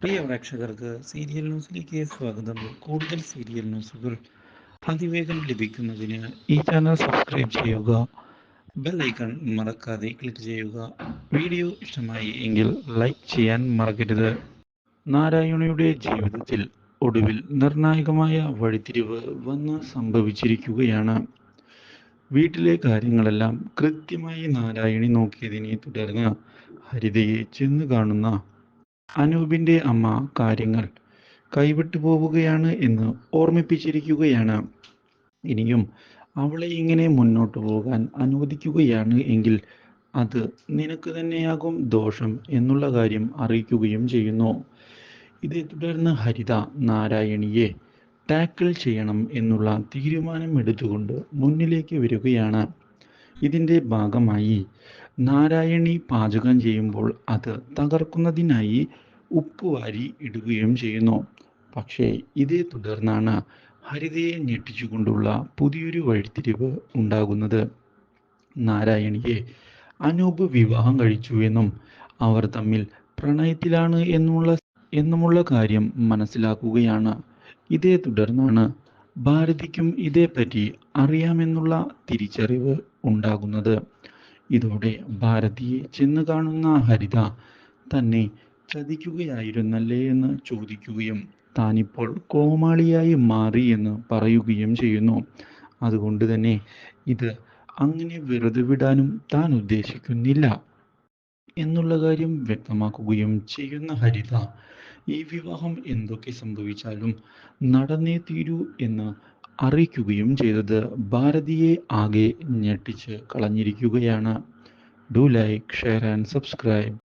പ്രിയ പ്രേക്ഷകർക്ക് സീരിയൽ ന്യൂസിലേക്ക് സ്വാഗതം. കൂടുതൽ സീരിയൽ ന്യൂസുകൾ അതിവേഗം ലഭിക്കുന്നതിന് ഈ ചാനൽ സബ്സ്ക്രൈബ് ചെയ്യുക ബെൽ ഐക്കൺ മറക്കാതെ ക്ലിക്ക് ചെയ്യുക. വീഡിയോ ഇഷ്ടമായി എങ്കിൽ ലൈക്ക് ചെയ്യാൻ മറക്കരുത്. നാരായണിയുടെ ജീവിതത്തിൽ ഒടുവിൽ നിർണായകമായ വഴിത്തിരിവ് വന്ന് സംഭവിച്ചിരിക്കുകയാണ്. വീട്ടിലെ കാര്യങ്ങളെല്ലാം കൃത്യമായി നാരായണി നോക്കിയതിനെ തുടർന്ന് ഹരിതയെ ചെന്ന് കാണുന്ന അനൂപിന്റെ അമ്മ കാര്യങ്ങൾ കൈവിട്ടു പോവുകയാണ് എന്ന് ഓർമ്മിപ്പിച്ചിരിക്കുകയാണ്. ഇനിയും അവളെ ഇങ്ങനെ മുന്നോട്ട് പോകാൻ അനുവദിക്കുകയാണ് എങ്കിൽ അത് നിനക്ക് തന്നെയാകും ദോഷം എന്നുള്ള കാര്യം അറിയിക്കുകയും ചെയ്യുന്നു. ഇതേ തുടർന്ന് ഹരിത നാരായണിയെ ടാക്കിൾ ചെയ്യണം എന്നുള്ള തീരുമാനം എടുത്തുകൊണ്ട് മുന്നിലേക്ക് വരികയാണ്. ഇതിന്റെ ഭാഗമായി നാരായണി പാചകം ചെയ്യുമ്പോൾ അത് തകർക്കുന്നതിനായി ഉപ്പ് വാരി ഇടുകയും ചെയ്യുന്നു. പക്ഷേ ഇതേ തുടർന്നാണ് ഹരിതയെ ഞെട്ടിച്ചുകൊണ്ടുള്ള പുതിയൊരു വഴിത്തിരിവ് ഉണ്ടാകുന്നത്. നാരായണിയെ അനൂപ് വിവാഹം കഴിച്ചു എന്നും അവർ തമ്മിൽ പ്രണയത്തിലാണ് എന്നുള്ള എന്നുമുള്ള കാര്യം മനസ്സിലാക്കുകയാണ്. ഇതേ തുടർന്നാണ് ഭാരതിക്കും ഇതേപ്പറ്റി അറിയാമെന്നുള്ള തിരിച്ചറിവ് ഉണ്ടാകുന്നത്. ഇതോടെ ഭാരതിയെ ചെന്ന് കാണുന്ന ഹരിത തന്നെ ചതിക്കുകയായിരുന്നല്ലേ എന്ന് ചോദിക്കുകയും താനിപ്പോൾ കോമാളിയായി മാറി എന്ന് പറയുകയും ചെയ്യുന്നു. അതുകൊണ്ട് തന്നെ ഇത് അങ്ങനെ വെറുതെ വിടാനും താൻ ഉദ്ദേശിക്കുന്നില്ല എന്നുള്ള കാര്യം വ്യക്തമാക്കുകയും ചെയ്യുന്ന ഹരിത ഈ വിവാഹം എന്തൊക്കെ സംഭവിച്ചാലും നടന്നേ തീരൂ എന്ന് അറിയിക്കുകയും ചെയ്തത് ഭാരതിയെ ആകെ ഞെട്ടിച്ച് കളഞ്ഞിരിക്കുകയാണ്. Do like share and subscribe